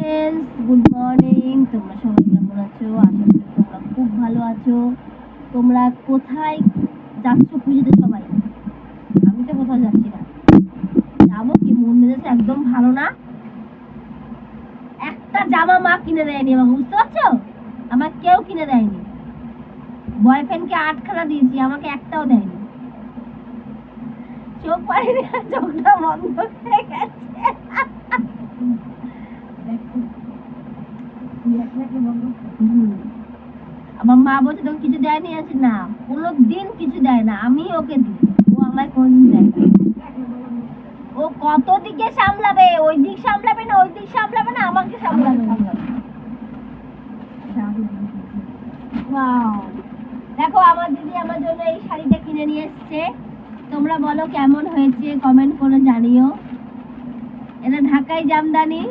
Friends good morning তোমরা সবাই কেমন আছো? আশা করি তোমরা খুব ভালো আছো। তোমরা কোথায় যাচ্ছ পুজোতে সবাই। আমি তো কোথাও যাচ্ছি না। যাব কি? মন মেজাজ একদম ভালো না। একটা জামা মা কিনে দেয়নি আমাকে, বুঝতে পারছ? আমার কেউ কিনে দেয়নি। বয়ফ্রেন্ডকে আটখানা দিয়েছি, আমাকে একটাও দেয়নি। চোখ আর চোখটা বন্ধ হয়ে গেছে। আমার মা বলছে, তোকে কিছু দেয়নি? আছে না, কোনো দিন কিছু দেয় না আমি ওকে দিই। ও আমায় কোনদিন দেয় ও কত দিকে সামলাবে? ওই দিক সামলাবে না, ওই দিক সামলাবে না, আমাকে সামলাবে. দেখো, আমার দিদি আমার জন্য এই শাড়িটা কিনে নিয়ে এসছে। তোমরা বলো কেমন হয়েছে কমেন্ট করে জানিও। এটা ঢাকাই জামদানি।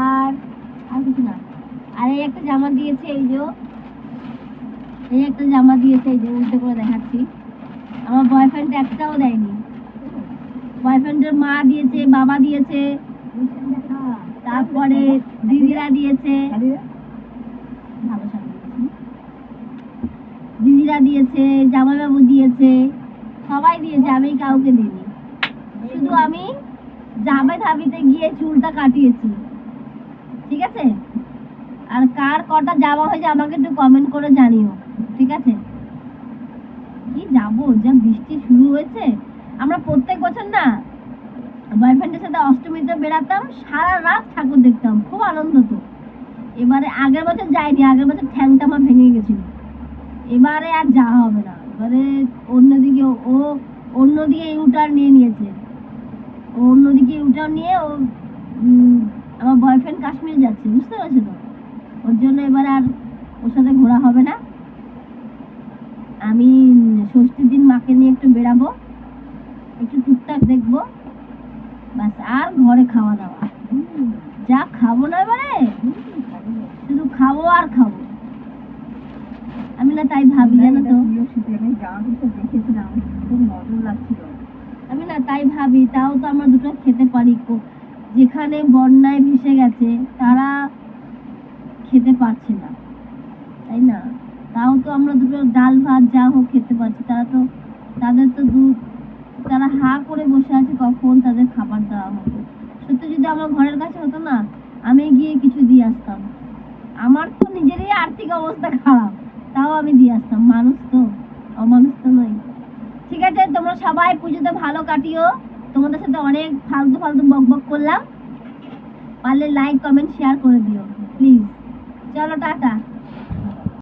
আর আর কিছু না। আর এই একটা জামা দিয়েছে এই যে এই একটা জামা দিয়েছে এই যে, উল্টো করে দেখাচ্ছি। আমার বয়ফ্রেন্ড একটাও দেয়নি। বয়ফ্রেন্ডের মা দিয়েছে, বাবা দিয়েছে, তারপরে দিদিরা দিয়েছে। দিদিরা দিয়েছে, জামাইবাবু দিয়েছে, সবাই দিয়েছে, আমি কাউকে দিইনি। শুধু আমি জামে ধাবিতে গিয়ে চুলটা কাটিয়েছি। ঠিক আছে? আর কার কটা যাওয়া হয়েছে আমাকে একটু কমেন্ট করে জানিও, ঠিক আছে? কি যাব? যা বৃষ্টি শুরু হয়েছে। আমরা প্রত্যেক বছর না বয়ফ্রেন্ডের সাথে অষ্টমীতে বেড়াতাম, সারা রাত ঠাকুর দেখতাম, খুব আনন্দ তো এবারে আগের বছর যাইনি, আগের বছর ঠ্যাংটা আমার ভেঙে গেছিল। এবারে আর যাওয়া হবে না। এবারে অন্যদিকে ও অন্যদিকে ইউটার নিয়ে নিয়েছে। ও অন্যদিকে ইউটার নিয়ে ও আমার বয়ফ্রেন্ড কাশ্মীর যাচ্ছে, বুঝতে পারছ তো? ওর জন্য এবার আর ওর সাথে ঘোরা হবে না। আমি ষষ্ঠীর দিন মাকে নিয়ে একটু বেরাবো একটু টুকটাক দেখব। ব্যাস, আর ঘরে খাওয়া দাওয়া। যা খাব না এবারে? শুধু খাব আর খাব। আমি না তাই ভাবি, জানো তো। আমি না তাই ভাবি, তাও তো আমরা দুটো খেতে পারি। যেখানে বন্যায় ভেসে গেছে পারছে না। তাই না? তাও তো আমরা দুটো ডাল ভাত যা হোক খেতে পারছি। তারা তো, তাদের তো দু, তারা হা করে বসে আছে কখন তাদের খাবার দেওয়া হবে। সত্যি যদি আমার ঘরের কাছে হতো না, আমি গিয়ে কিছু দিয়ে আসতাম। আমার তো নিজেরই আর্থিক অবস্থা খারাপ, তাও আমি দিয়ে আসতাম। মানুষ তো, অমানুষ তো নই। ঠিক আছে, তোমরা সবাই পুজোতে ভালো কাটিও। তোমাদের সাথে অনেক ফালতু ফালতু বক বক করলাম। পারলে লাইক কমেন্ট শেয়ার করে দিও Nó 大伞